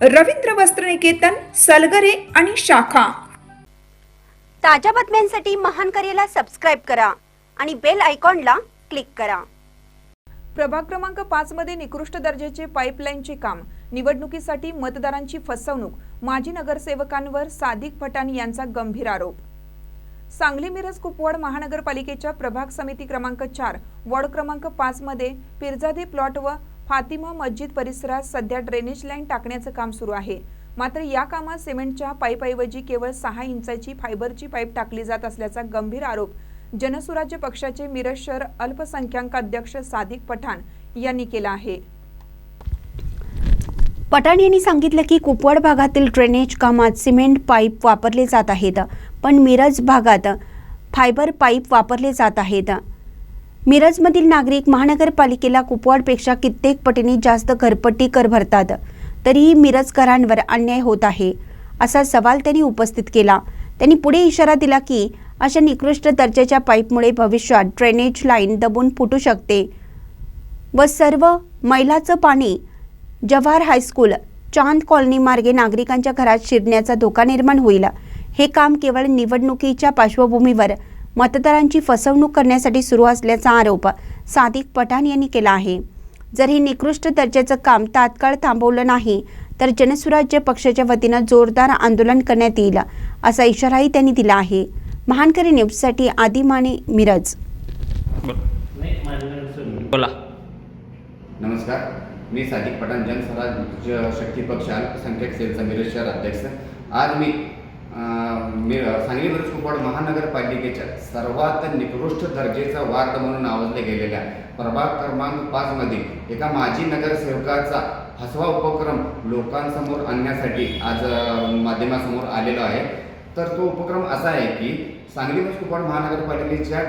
रवींद्र वस्त्रनिकेतन सलगरे आणि शाखा. ताज्या बातम्यांसाठी महान करेला सबस्क्राईब करा आणि बेल आयकॉनला क्लिक करा. प्रभाग क्रमांक पाच मध्ये निकृष्ट दर्जाचे पाईपलाईनचे काम. निवडणुकीसाठी मतदारांची फसवणूक. माजी नगरसेवकांवर सादिक पठाण यांचा गंभीर आरोप. सांगली मिरज कुपवाड महानगरपालिकेच्या प्रभाग समिती क्रमांक चार वॉर्ड क्रमांक पाच मध्ये पिरजादे प्लॉट व फातिमा मस्जिद परिसरात सध्या ड्रेनेज लाईन टाकण्याचं काम सुरू आहे. मात्र या कामात सिमेंटच्या पाईपऐवजी केवळ सहा इंचाची फायबरची पाईप टाकली जात असल्याचा गंभीर आरोप जनसुराज्य पक्षाचे मिरज शहर अल्पसंख्याक अध्यक्ष सादिक पठाण यांनी केला आहे. पठाण यांनी सांगितलं की कुपवाड भागातील ड्रेनेज कामात सिमेंट पाईप वापरले जात आहेत पण मिरज भागात फायबर पाईप वापरले जात आहेत. मिरजमधील नागरिक महानगरपालिकेला कुपवाडपेक्षा कित्येक पटीने जास्त घरपट्टी कर भरतात. तरीही मिरजकरांवर अन्याय होत आहे असा सवाल त्यांनी उपस्थित केला. त्यांनी पुढे इशारा दिला की अशा निकृष्ट दर्जाच्या पाईपमुळे भविष्यात ड्रेनेज लाईन दबून फुटू शकते व सर्व मैलाचं पाणी जवाहर हायस्कूल चांद कॉलनी मार्गे नागरिकांच्या घरात शिरण्याचा धोका निर्माण होईल. हे काम केवळ निवडणुकीच्या पार्श्वभूमीवर मतदारांची फसवणूक करण्यासाठी सुरू असल्याचा आरोप सादिक पठाण यांनी केला आहे. जर हे निकृष्ट दर्जाचं काम तात्काळ थांबवलं नाही तर जनसुराज्य पक्षाच्या वतीनं जोरदार आंदोलन करण्यात येईल असा इशाराही त्यांनी दिला आहे. महानकरी न्यूजसाठी आदी माने मिरज. बोला. नमस्कार. मी सादिक पठाण जनस्वराज्य शक्ती पक्ष अल्पसंख्याक सेलचा मिरज शहर अध्यक्ष. आज मी मी सांगली मिरज कुपवाड महानगरपालिकेच्या सर्वात निकृष्ट दर्जेचा वार्ड म्हणून नावाजले गेलेल्या प्रभाग क्रमांक पाचमध्ये एका माजी नगरसेवकाचा हसवा उपक्रम लोकांसमोर आणण्यासाठी आज माध्यमासमोर आलेलो आहे. तर तो उपक्रम असा आहे की सांगली मिरज कुपवाड महानगरपालिकेच्या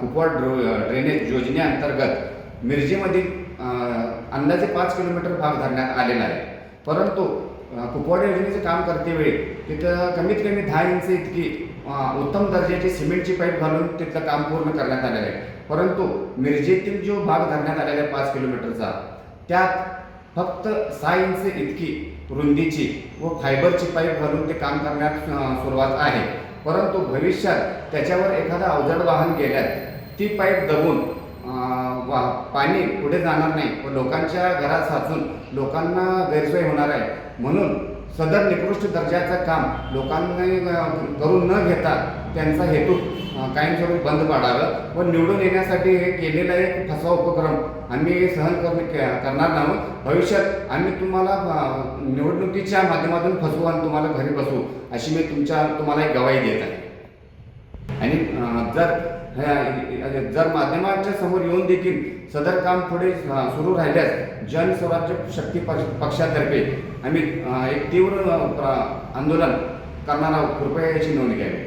कुपवाड ड्रो ड्रेनेज योजनेअंतर्गत मिरजेमधील अंदाजे पाच किलोमीटर भाग धरण्यात आलेला आहे. परंतु कुपवाड योजनेचं काम करतेवेळी तिथं कमीत कमी दहा इंच इतकी उत्तम दर्जाची सिमेंटची पाईप घालून तिथलं काम पूर्ण करण्यात आलेलं आहे. परंतु मिरजेतील जो भाग धरण्यात आलेला आहे पाच किलोमीटरचा त्यात फक्त सहा इंच इतकी रुंदीची व फायबरची पाईप घालून ते काम करण्यात सुरुवात आहे. परंतु भविष्यात त्याच्यावर एखादं अवजड वाहन गेल्यास ती पाईप दबून वा पाणी पुढे जाणार नाही. व लोकांच्या घरात साचून लोकांना गैरसोय होणार आहे. म्हणून सदर निकृष्ट दर्जाचं काम लोकांनी करून न घेता त्यांचा हेतू कायमस्वरूप बंद पाडावं व निवडून येण्यासाठी हे केलेला एक फसवा उपक्रम आम्ही सहन कर करणार नाहोत भविष्यात आम्ही तुम्हाला निवडणुकीच्या माध्यमातून फसवू आणि तुम्हाला घरी बसवू अशी मी तुमच्या तुम्हाला एक गवाही देत आहे. आणि जर जर माध्यमांच्या समोर येऊन देखील सदर काम पुढे सुरू राहिल्यास जनस्वराज्य शक्ती पक्ष- पक्षातर्फे आम्ही एक तीव्र प्र- आंदोलन करणार आहोत. कृपया याची नोंद घ्यावी.